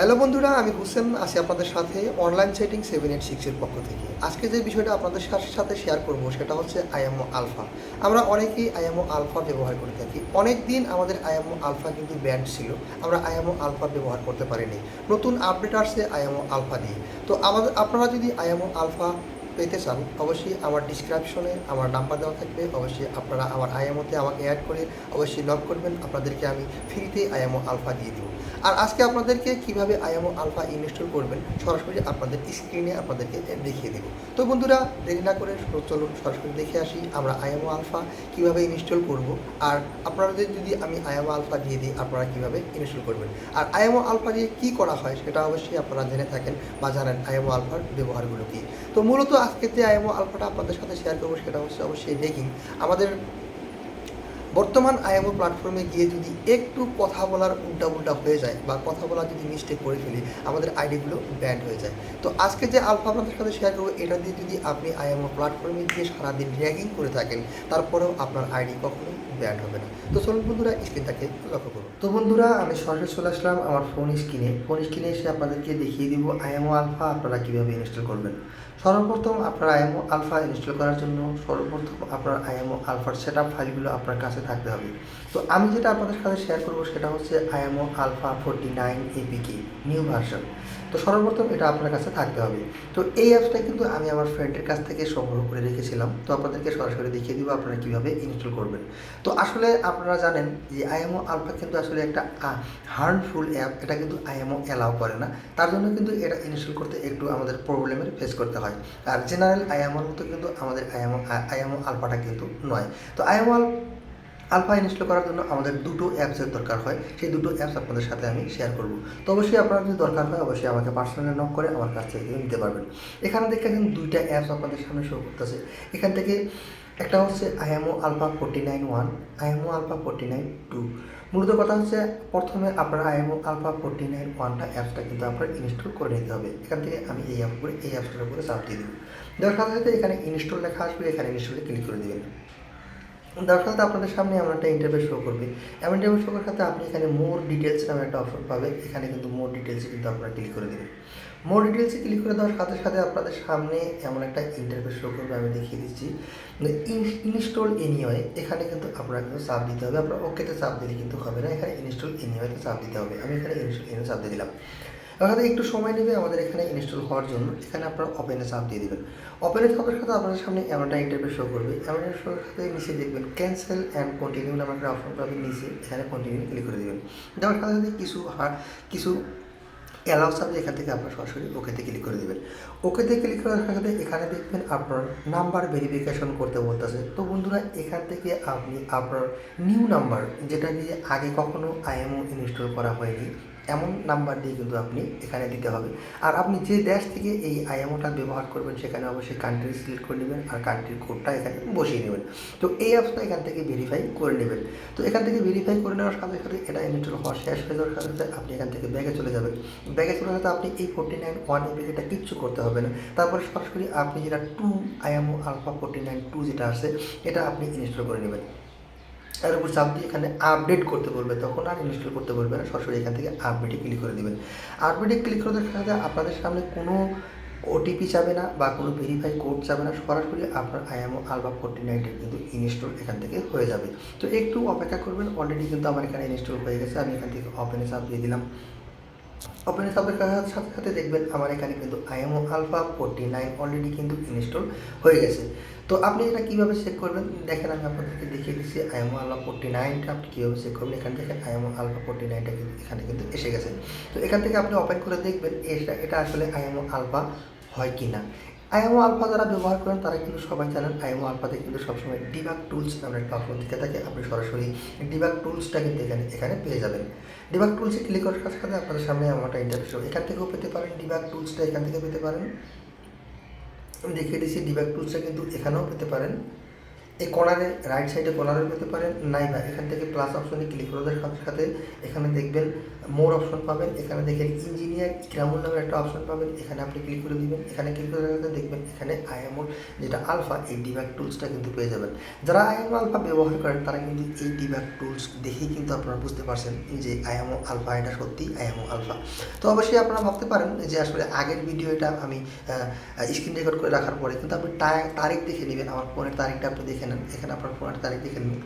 Hello বন্ধুরা, আমি হুসেন, আছি আপনাদের সাথে অনলাইন সেটিং সেভেন এইট সিক্সের পক্ষ থেকে। আজকে যে বিষয়টা আপনাদের সাথে শেয়ার করব সেটা হচ্ছে আইএমও আলফা। আমরা অনেকেই আইএমও আলফা ব্যবহার করে থাকি। অনেক দিন আমাদের আইএমও আলফা কিন্তু ব্যান্ড ছিল। আমরা আইএমও আলফা ব্যবহার করতে পারিনি। নতুন আপডেট আসছে আইএমও আলফা দিয়ে তো আমাদের, আপনারা যদি আইএমও আলফা পেতে চান, অবশ্যই আমার ডিসক্রিপশনে আমার নাম্বার দেওয়া থাকবে। অবশ্যই আপনারা আমার আইএমওতে আমাকে অ্যাড করে অবশ্যই লক করবেন। আপনাদেরকে আমি ফ্রিতে আইএমও আলফা দিয়ে দেবো। আর আজকে আপনাদেরকে কীভাবে আইএমও আলফা ইনস্টল করবেন, সরাসরি আপনাদের স্ক্রিনে আপনাদেরকে দেখিয়ে দেবো। তো বন্ধুরা, দেরি না করে চলুন সরাসরি দেখে আসি আমরা আইএমও আলফা কীভাবে ইনস্টল করব আর আপনাদের যদি আমি আইএমও আলফা দিয়ে দিই, আপনারা কীভাবে ইনস্টল করবেন? আর আইএমও আলফা দিয়ে কী করা হয় সেটা অবশ্যই আপনারা জেনে থাকেন বা জানেন আইএমও আলফার ব্যবহারগুলো কী। তো মূলত আজকে যে আইএমও আলফাটা আপনাদের সাথে শেয়ার করব সেটা হচ্ছে অবশ্যই রেগিং। আমাদের বর্তমান আইএমও প্ল্যাটফর্মে গিয়ে যদি একটু কথা বলার উল্টা উল্টা হয়ে যায় বা কথা বলা যদি মিস্টেক করে ফেলি, আমাদের আইডিগুলো ব্যান্ড হয়ে যায়। তো আজকে যে আলফা আপনাদের সাথে শেয়ার করব, এটা দিয়ে যদি আপনি আইএমও প্ল্যাটফর্মে গিয়ে সারাদিন র্যাগিং করে থাকেন, তারপরেও আপনার আইডি কখনোই ব্যান্ড হবে না। তো চলুন বন্ধুরা স্ক্রিনটাকে লক্ষ্য করুন। তো বন্ধুরা, আমি সরাসরি চলে আসলাম আমার ফোন স্ক্রিনে ফোন স্ক্রিনে এসে আপনাদেরকে দেখিয়ে দিব আইএমও আলফা আপনারা কীভাবে ইনস্টল করবেন। সর্বপ্রথম আপনার আইএমও আলফা ইনস্টল করার জন্য সর্বপ্রথম আপনার আইএমও আলফার সেট আপ ফাইলগুলো আপনার কাছে থাকতে হবে। তো আমি যেটা আপনাদের সাথে শেয়ার করব সেটা হচ্ছে IMO alpha forty nine APK new version তো সর্বপ্রথম এটা আপনার কাছে থাকতে হবে। তো এই অ্যাপসটা কিন্তু আমি আমার ফ্রেন্ডের কাছ থেকে সংগ্রহ করে রেখেছিলাম। তো আপনাদেরকে সরাসরি দেখিয়ে দিব আপনারা কীভাবে ইনস্টল করবেন। তো আসলে আপনারা জানেন যে আইএমও আলফা কিন্তু আসলে একটা হার্মফুল অ্যাপ এটা কিন্তু আইএমও অ্যালাউ করে না। তার জন্য কিন্তু এটা ইনস্টল করতে একটু আমাদের প্রবলেমের ফেস করতে হয়। আর জেনারেল আইএমওর মতো কিন্তু আমাদের আইএমও আইএমও আলফাটা কিন্তু নয়। তো আইএমও আলফা ইনস্টল করার জন্য আমাদের দুটো অ্যাপসের দরকার হয়। সেই দুটো অ্যাপস আপনাদের সাথে আমি শেয়ার করব। তো অবশ্যই আপনার যদি দরকার হয়, অবশ্যই আমাকে পার্সোনালি নক করে আমার কাছ থেকে নিতে পারবেন। এখানে দেখে কিন্তু দুইটা অ্যাপস আপনাদের সামনে শো করতেছে। এখান থেকে একটা হচ্ছে IMO alpha forty nine one IMO alpha forty nine two মূলত কথা হচ্ছে প্রথমে আপনার আইএমও আলফা ফোরটি নাইন ওয়ানটা অ্যাপসটা কিন্তু আপনার ইনস্টল করে নিতে হবে। এখান থেকে আমি এই অ্যাপ করে, এই অ্যাপসটার উপরে চাপ দিয়ে দেবো। দেওয়ার সাথে এখানে ইনস্টল লেখা আসবে, এখানে ইনস্টলে ক্লিক করে দেবেন। দেওয়ার সাথে আপনাদের সামনে এমন একটা ইন্টারভিউ শো করবে। এমন ইন্টারভিউ শো করার সাথে আপনি এখানে মোর ডিটেলস নামে একটা অপশন পাবে। এখানে কিন্তু মোর ডিটেলসে কিন্তু আপনারা ক্লিক করে দেবেন। মোর ডিটেলসে ক্লিক করে দেওয়ার সাথে সাথে আপনাদের সামনে এমন একটা ইন্টারভিউ শো করবে, আমি দেখিয়ে দিচ্ছি। ইনস্টল এনিওয়ে এখানে কিন্তু আপনারা কিন্তু চাপ দিতে হবে। আপনার ওকেতে চাপ দিলে কিন্তু হবে না। এখানে ইনস্টল এনিওয়েতে চাপ দিতে হবে। আমি এখানে ইনস্টল এনিওয়ে চাপ দিয়ে দিলাম। এখানে একটু সময় নেবে আমাদের এখানে ইনস্টল হওয়ার জন্য। এখানে আপনারা ওপেনে চাপ দিয়ে দেবেন। ওপেনে চাপের সাথে আপনাদের সামনে এমনটা ইন্টারভিউ শো করবে। এমন শো সাথে নিচে দেখবেন ক্যান্সেল অ্যান্ড কন্টিনিউ নামে একটা অপশন পাবেন নিচে। এখানে কন্টিনিউ ক্লিক করে দেবেন। দেওয়ার সাথে সাথে কিছু হার কিছু অ্যালাউ চাপে এখান থেকে আপনার সরাসরি ওকেতে ক্লিক করে দেবেন। ওকেতে ক্লিক করার সাথে এখানে দেখবেন আপনার নাম্বার ভেরিফিকেশন করতে বলতেছে। তো বন্ধুরা, এখান থেকে আপনি আপনার নিউ নাম্বার যেটা দিয়ে আগে কখনো আইএমও ইনস্টল করা হয়নি এমন নাম্বার দিয়ে কিন্তু আপনি এখানে দিতে হবে। আর আপনি যে দেশ থেকে এই আইএমওটা ব্যবহার করবেন, সেখানে অবশ্যই কান্ট্রি সিলেক্ট করে নেবেন আর কান্ট্রির কোডটা এখানে বসিয়ে নেবেন। তো এই অ্যাপসটা এখান থেকে ভেরিফাই করে নেবেন। তো এখান থেকে ভেরিফাই করে নেওয়ার সাথে সাথে এটা ইনস্টল হওয়া শেষ হয়ে যাওয়ার সাথে সাথে আপনি এখান থেকে ব্যাগে চলে যাবেন। ব্যাগে চলে সাথে আপনি এই ফোর্টি নাইন ওয়ান এপিকেটা কিচ্ছু করতে হবে না। তারপরে সরাসরি আপনি যেটা to IMO alpha forty nine two যেটা আছে, এটা আপনি ইনস্টল করে নেবেন। এর উপর চাপ দিয়ে এখানে আপডেট করতে বলবে, তখন আর ইনস্টল করতে বলবে না, সরাসরি এখান থেকে আপডেটে ক্লিক করে দেবেন আপডেটে ক্লিক করে দেওয়ার সাথে আপনাদের সামনে কোনো ওটিপি যাবে না বা কোনো ভেরিফাই কোড যাবে না, সরাসরি আপনার আইএমও আলবা ফোরটি নাইনটি কিন্তু ইনস্টল এখান থেকে হয়ে যাবে। তো একটু অপেক্ষা করবেন অলরেডি কিন্তু আমার এখানে ইনস্টল হয়ে গেছে, আমি এখান থেকে ওপেনে চাপ দিয়ে দিলাম। ওপেনে চাপের সাথে সাথে দেখবেন আমার এখানে কিন্তু IMO alpha forty nine already কিন্তু ইনস্টল হয়ে গেছে। তো আপনি এটা কীভাবে চেক করবেন? দেখেন আমি আপনাদেরকে দেখিয়ে দিচ্ছি আইএমও আলফা ফোরটি নাইনটা আপনি কীভাবে চেক করবেন? এখান থেকে আইএমও আলফা ফোরটি নাইনটা কিন্তু এখানে কিন্তু এসে গেছে। তো এখান থেকে আপনি ওপেন করে দেখবেন এটা এটা আসলে আইএমও আলফা হয় কি না আইএমও আলফা যারা ব্যবহার করেন, তারা কিন্তু সবাই জানেন আইএমও আলফাতে কিন্তু সবসময় ডিবাগ টুলস নামের একটা অপশন থেকে থাকে। আপনি সরাসরি ডিবাগ টুলসটা কিন্তু এখানে এখানে পেয়ে যাবেন। ডিবাক টুলসে ক্লিক করার সাথে সাথে আপনাদের সামনে আমার একটা ইন্টারভিউ এখান থেকেও পেতে পারেন ডিবাগ টুলসটা, এখান থেকে পেতে পারেন। আমি দেখিয়ে দিচ্ছি, ডিবাগ টুলসটা কিন্তু এখানেও পেতে পারেন। এই কর্নারে রাইট সাইডে কর্নারে পেতে পারেন। নাই বা এখান থেকে প্লাস অপশনে ক্লিক করার সাথে সাথে এখানে দেখবেন মোর অপশন পাবেন। এখানে দেখেন ইঞ্জিনিয়ার কিরামুল নামের একটা অপশন পাবেন। এখানে আপনি ক্লিক করে দিবেন। এখানে ক্লিক করে সাথে দেখবেন এখানে আইএমওর যেটা আলফা এই ডিব্যাক টুলসটা কিন্তু পেয়ে যাবেন। যারা আইএমও আলফা ব্যবহার করেন, তারা কিন্তু এই ডিব্যাক টুলস দেখেই কিন্তু আপনারা বুঝতে পারছেন যে আইএমও আলফা এটা সত্যি আইএমও আলফা তো অবশ্যই আপনারা ভাবতে পারেন যে আসলে আগের ভিডিও এটা আমি স্ক্রিন রেকর্ড করে রাখার পরে কিন্তু আপনি তারিখ দেখে নেবেন। আমার ফোনের তারিখটা আপনি দেখে নেন এখানে আপনার ফোনের তারিখ দেখে নেন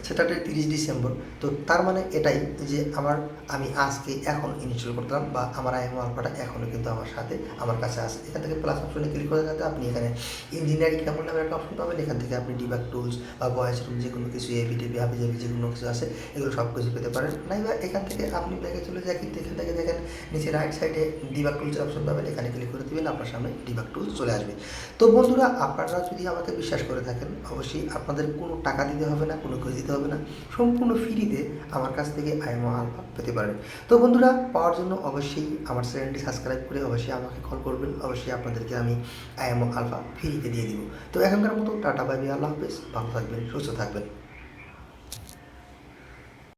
আহ, সেটা তিরিশ ডিসেম্বর। তো তার মানে এটাই যে আমার আমি আজকে এখন ইনস্টল করলাম বা আমার আইএম আলফাটা এখনও কিন্তু আমার সাথে আমার কাছে আছে। এখান থেকে প্লাস অপশনে ক্লিক করে যাতে আপনি এখানে ইঞ্জিনিয়ারিং কেমন নামের একটা অপশন পাবেন। এখান থেকে আপনি ডিবাক টুলস বা ভয়েস রুম যে কোনো কিছু এবি টেবি হাবি জাবি যে কোনো কিছু আছে এগুলো সব কিছু পেতে পারেন। নাই বা এখান থেকে আপনি ব্যাগে চলে যায় কিন্তু এখান থেকে দেখেন নিচে রাইট সাইডে ডিবাক টুলসের অপশন পাবেন। এখানে ক্লিক করে দিবেন আপনার সামনে ডিবাক টুলস চলে আসবে। তো বন্ধুরা আপনারা যদি আমাকে বিশ্বাস করে থাকেন অবশ্যই আপনাদের কোনো টাকা দিতে হবে না কোনো কিছু দিতে হবে না। সম্পূর্ণ ফ্রিতে আমার কাছ থেকে আইএমও আলফা পেতে পারেন। তো বন্ধুরা পাওয়ার জন্য অবশ্যই আমার চ্যানেলটি সাবস্ক্রাইব করে অবশ্যই আমাকে কল করবেন। অবশ্যই আপনাদেরকে আমি আয়ম আলফা ফ্রিতে দিয়ে দিব। তো এখনকার মতো টাটা বাইবি বাই, আল্লাহ হাফেজ। ভালো থাকবেন সুস্থ থাকবেন।